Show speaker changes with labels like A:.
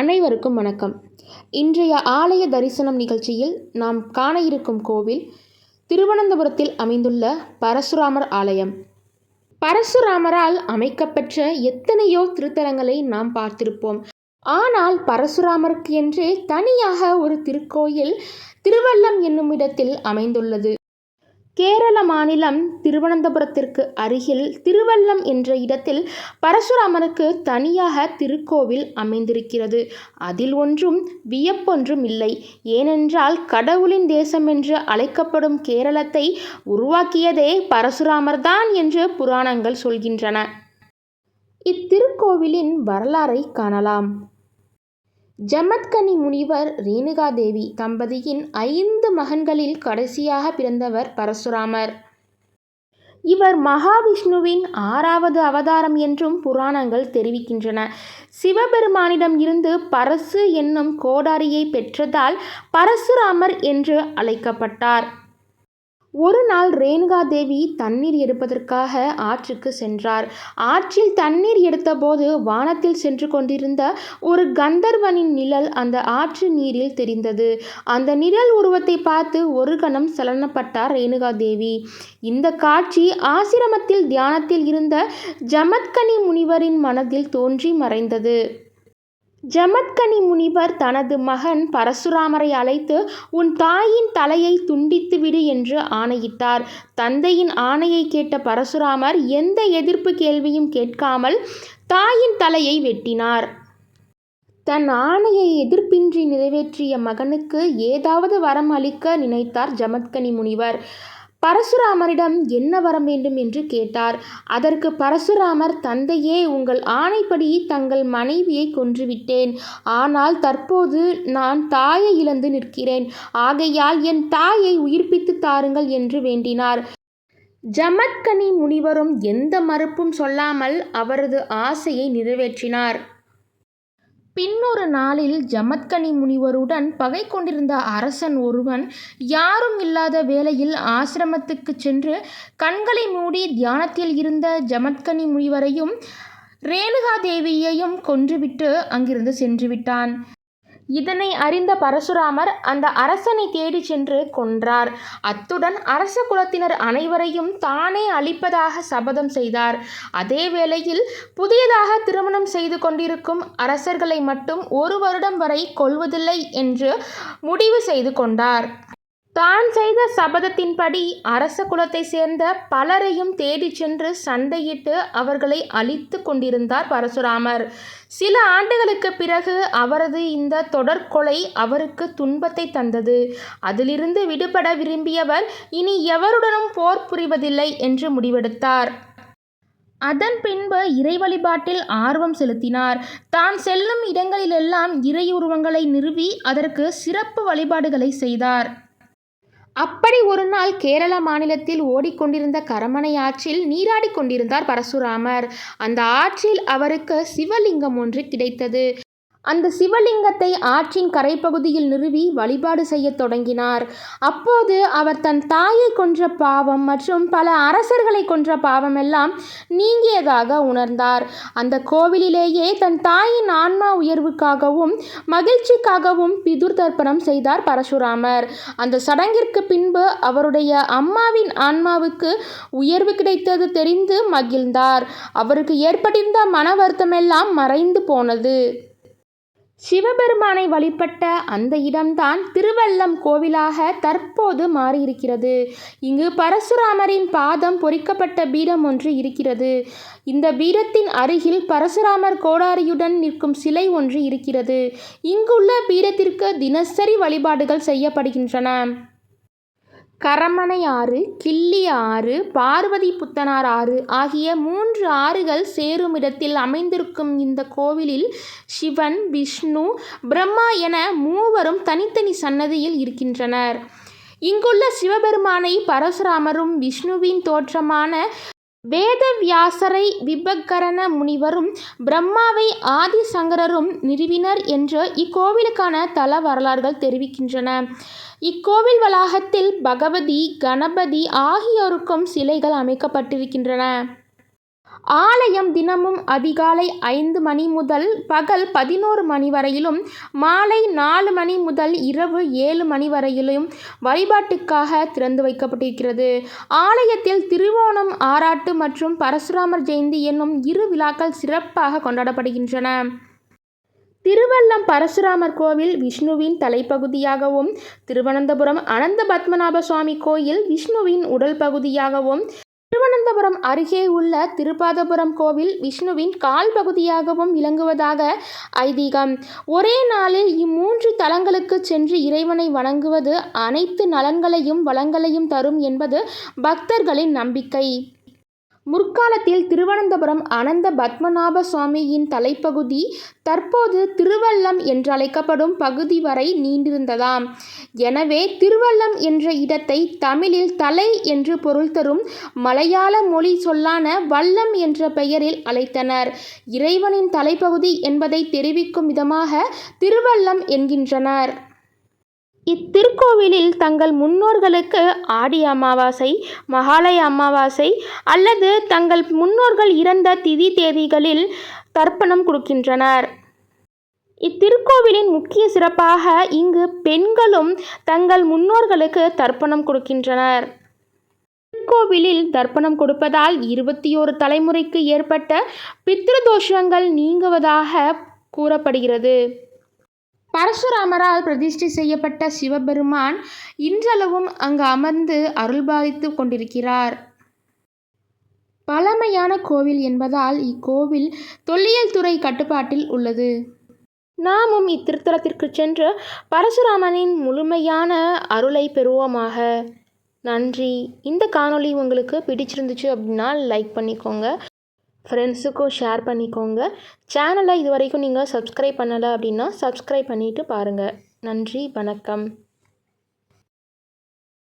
A: அனைவருக்கும் வணக்கம். இன்றைய ஆலய தரிசனம் நிகழ்ச்சியில் நாம் காண இருக்கும் கோவில் திருவனந்தபுரத்தில் அமைந்துள்ள பரசுராமர் ஆலயம். பரசுராமரால் அமைக்கப்பெற்ற எத்தனையோ திருத்தலங்களை நாம் பார்த்திருப்போம். ஆனால் பரசுராமருக்கு என்றே தனியாக ஒரு திருக்கோயில் திருவல்லம் என்னும் இடத்தில் அமைந்துள்ளது. கேரள மாநிலம் திருவனந்தபுரத்திற்கு அருகில் திருவல்லம் என்ற இடத்தில் பரசுராமனுக்கு தனியாக திருக்கோவில் அமைந்திருக்கிறது. அதில் ஒன்றும் வியப்பொன்றும் இல்லை. ஏனென்றால் கடவுளின் தேசம் என்று அழைக்கப்படும் கேரளத்தை உருவாக்கியதே பரசுராமர்தான் என்று புராணங்கள் சொல்கின்றன. இத்திருக்கோவிலின் வரலாறை காணலாம். ஜமத்கனி முனிவர் ரேணுகாதேவி தம்பதியின் ஐந்து மகன்களில் கடைசியாக பிறந்தவர் பரசுராமர். இவர் மகாவிஷ்ணுவின் ஆறாவது அவதாரம் என்றும் புராணங்கள் தெரிவிக்கின்றன. சிவபெருமானிடம் இருந்து பரசு என்னும் கோடாரியை பெற்றதால் பரசுராமர் என்று அழைக்கப்பட்டார். ஒரு நாள் ரேணுகா தேவி தண்ணீர் எடுப்பதற்காக ஆற்றுக்கு சென்றார். ஆற்றில் தண்ணீர் எடுத்தபோது வானத்தில் சென்று கொண்டிருந்த ஒரு கந்தர்வனின் நிழல் அந்த ஆற்று நீரில் தெரிந்தது. அந்த நிழல் உருவத்தை பார்த்து ஒரு கணம் சலனப்பட்டார் ரேணுகாதேவி. இந்த காட்சி ஆசிரமத்தில் தியானத்தில் இருந்த ஜமத்கனி முனிவரின் மனதில் தோன்றி மறைந்தது. ஜமத்கனி முனிவர் தனது மகன் பரசுராமரை அழைத்து உன் தாயின் தலையை துண்டித்துவிடு என்று ஆணையிட்டார். தந்தையின் ஆணையை கேட்ட பரசுராமர் எந்த எதிர்ப்பு கேள்வியும் கேட்காமல் தாயின் தலையை வெட்டினார். தன் ஆணையை எதிர்ப்பின்றி நிறைவேற்றிய மகனுக்கு ஏதாவது வரம் அளிக்க நினைத்தார் ஜமத்கனி முனிவர். பரசுராமரிடம் என்ன வரம் வேண்டும் என்று கேட்டார். அதற்கு பரசுராமர் தந்தையே உங்கள் ஆணைப்படி தங்கள் மனைவியை கொன்றுவிட்டேன். ஆனால் தற்போது நான் தாயை இழந்து நிற்கிறேன். ஆகையால் என் தாயை உயிர்ப்பித்து தாருங்கள் என்று வேண்டினார். ஜமத்கனி முனிவரும் எந்த மறுப்பும் சொல்லாமல் அவரது ஆசையை நிறைவேற்றினார். பின்னொரு நாளில் ஜமத்கனி முனிவருடன் பகை கொண்டிருந்த அரசன் ஒருவன் யாரும் இல்லாத வேளையில் ஆசிரமத்துக்குச் சென்று கண்களை மூடி தியானத்தில் இருந்த ஜமத்கனி முனிவரையும் ரேணுகாதேவியையும் கொன்றுவிட்டு அங்கிருந்து சென்றுவிட்டான். இதனை அறிந்த பரசுராமர் அந்த அரசனை தேடி சென்று கொன்றார். அத்துடன் அரச குலத்தினர் அனைவரையும் தானே அழிப்பதாக சபதம் செய்தார். அதே வேளையில் புதியதாக திருமணம் செய்து கொண்டிருக்கும் அரசர்களை மட்டும் ஒரு வருடம் வரை கொல்வதில்லை என்று முடிவு செய்து கொண்டார். தான் செய்த சபதத்தின்படி அரச குலத்தை சேர்ந்த பலரையும் தேடிச் சென்று சண்டையிட்டு அவர்களை அழித்து கொண்டிருந்தார் பரசுராமர். சில ஆண்டுகளுக்கு பிறகு அவரது இந்த தொடர்கொலை அவருக்கு துன்பத்தை தந்தது. அதிலிருந்து விடுபட விரும்பியவர் இனி எவருடனும் போர் புரிவதில்லை என்று முடிவெடுத்தார். அதன் பின்பு இறை வழிபாட்டில் ஆர்வம் செலுத்தினார். தான் செல்லும் இடங்களிலெல்லாம் இறையுருவங்களை நிறுவி அதற்கு சிறப்பு வழிபாடுகளை செய்தார். அப்படி ஒரு நாள் கேரள மாநிலத்தில் ஓடிக்கொண்டிருந்த கரமனை ஆற்றில் நீராடிக் கொண்டிருந்தார் பரசுராமர். அந்த ஆற்றில் அவருக்கு சிவலிங்கம் ஒன்று கிடைத்தது. அந்த சிவலிங்கத்தை ஆற்றின் கரைப்பகுதியில் நிறுவி வழிபாடு செய்யத் தொடங்கினார். அப்போது அவர் தன் தாயை கொன்ற பாவம் மற்றும் பல அரசர்களை கொன்ற பாவமெல்லாம் நீங்கியதாக உணர்ந்தார். அந்த கோவிலிலேயே தன் தாயின் ஆன்மா உயர்வுக்காகவும் மகிழ்ச்சிக்காகவும் பிதுர் தர்ப்பணம் செய்தார் பரசுராமர். அந்த சடங்கிற்கு பின்பு அவருடைய அம்மாவின் ஆன்மாவுக்கு உயர்வு கிடைத்தது தெரிந்து மகிழ்ந்தார். அவருக்கு ஏற்பட்டிருந்த மன வருத்தமெல்லாம் மறைந்து போனது. சிவபெருமானை வழிபட்ட அந்த இடம்தான் திருவல்லம் கோவிலாக தற்போது மாறியிருக்கிறது. இங்கு பரசுராமரின் பாதம் பொறிக்கப்பட்ட பீடம் ஒன்று இருக்கிறது. இந்த பீடத்தின் அருகில் பரசுராமர் கோடாரியுடன் நிற்கும் சிலை ஒன்று இருக்கிறது. இங்குள்ள பீடத்திற்கு தினசரி வழிபாடுகள் செய்யப்படுகின்றன. கரமனை ஆறு கிள்ளி ஆறு பார்வதி புத்தனார் ஆறு ஆகிய மூன்று ஆறுகள் சேருமிடத்தில் அமைந்திருக்கும் இந்த கோவிலில் சிவன் விஷ்ணு பிரம்மா என மூவரும் தனித்தனி சன்னதியில் இருக்கின்றனர். இங்குள்ள சிவபெருமானை பரசுராமரும் விஷ்ணுவின் தோற்றமான வேதவியாசரை விபக்கரண முனிவரும் பிரம்மாவை ஆதிசங்கரரும் நிறுவினர் என்று இக்கோவிலுக்கான தல வரலாறுகள் தெரிவிக்கின்றன. இக்கோவில் வளாகத்தில் பகவதி கணபதி ஆகியோருக்கும் சிலைகள் அமைக்கப்பட்டிருக்கின்றன. ஆலயம் தினமும் அதிகாலை ஐந்து மணி முதல் பகல் பதினோரு மணி வரையிலும் மாலை நாலு மணி முதல் இரவு ஏழு மணி வரையிலும் வழிபாட்டுக்காக திறந்து வைக்கப்பட்டிருக்கிறது. ஆலயத்தில் திருவோணம் ஆராட்டு மற்றும் பரசுராமர் ஜெயந்தி என்னும் இரு விழாக்கள் சிறப்பாக கொண்டாடப்படுகின்றன. திருவல்லம் பரசுராமர் கோவில் விஷ்ணுவின் தலைப்பகுதியாகவும் திருவனந்தபுரம் அனந்த பத்மநாப சுவாமி கோயில் விஷ்ணுவின் உடல் பகுதியாகவும் திருவனந்தபுரம் அருகே உள்ள திருப்பாதபுரம் கோவில் விஷ்ணுவின் கால் பகுதியாகவும் விளங்குவதாக ஐதீகம். ஒரே நாளில் இம்மூன்று தலங்களுக்கு சென்று இறைவனை வணங்குவது அனைத்து நலன்களையும் வளங்களையும் தரும் என்பது பக்தர்களின் நம்பிக்கை. முற்காலத்தில் திருவனந்தபுரம் அனந்த பத்மநாப சுவாமியின் தலைப்பகுதி தற்போது திருவல்லம் என்றழைக்கப்படும் பகுதி வரை நீண்டிருந்ததாம். எனவே திருவல்லம் என்ற இடத்தை தமிழில் தலை என்று பொருள் தரும் மலையாள மொழி சொல்லான வல்லம் என்ற பெயரில் அழைத்தனர். இறைவனின் தலைப்பகுதி என்பதை தெரிவிக்கும் விதமாக திருவல்லம் என்கின்றனர். இத்திருக்கோவிலில் தங்கள் முன்னோர்களுக்கு ஆடி அமாவாசை மகாலய அமாவாசை அல்லது தங்கள் முன்னோர்கள் இறந்த திதி தேதிகளில் தர்ப்பணம் கொடுக்கின்றனர். இத்திருக்கோவிலின் முக்கிய சிறப்பாக இங்கு பெண்களும் தங்கள் முன்னோர்களுக்கு தர்ப்பணம் கொடுக்கின்றனர். திருக்கோவிலில் தர்ப்பணம் கொடுப்பதால் இருபத்தி ஓரு தலைமுறைக்கு ஏற்பட்ட பித்ருதோஷங்கள் நீங்குவதாக கூறப்படுகிறது. பரசுராமரால் பிரதிஷ்டை செய்யப்பட்ட சிவபெருமான் இன்றளவும் அங்கு அமர்ந்து அருள்பாலித்து கொண்டிருக்கிறார். பழமையான கோவில் என்பதால் இக்கோவில் தொல்லியல் துறை கட்டுப்பாட்டில் உள்ளது. நாமும் இத்திருத்தலத்திற்கு சென்று பரசுராமனின் முழுமையான அருளை பெறுவோமாக. நன்றி. இந்த காணொளி உங்களுக்கு பிடிச்சிருந்துச்சு அப்படின்னா லைக் பண்ணிக்கோங்க. ஃப்ரெண்ட்ஸுக்கும் ஷேர் பண்ணிக்கோங்க. சேனலை இது வரைக்கும் நீங்கள் சப்ஸ்கிரைப் பண்ணலை அப்படின்னா சப்ஸ்கிரைப் பண்ணிவிட்டு பாருங்கள் நன்றி வணக்கம்.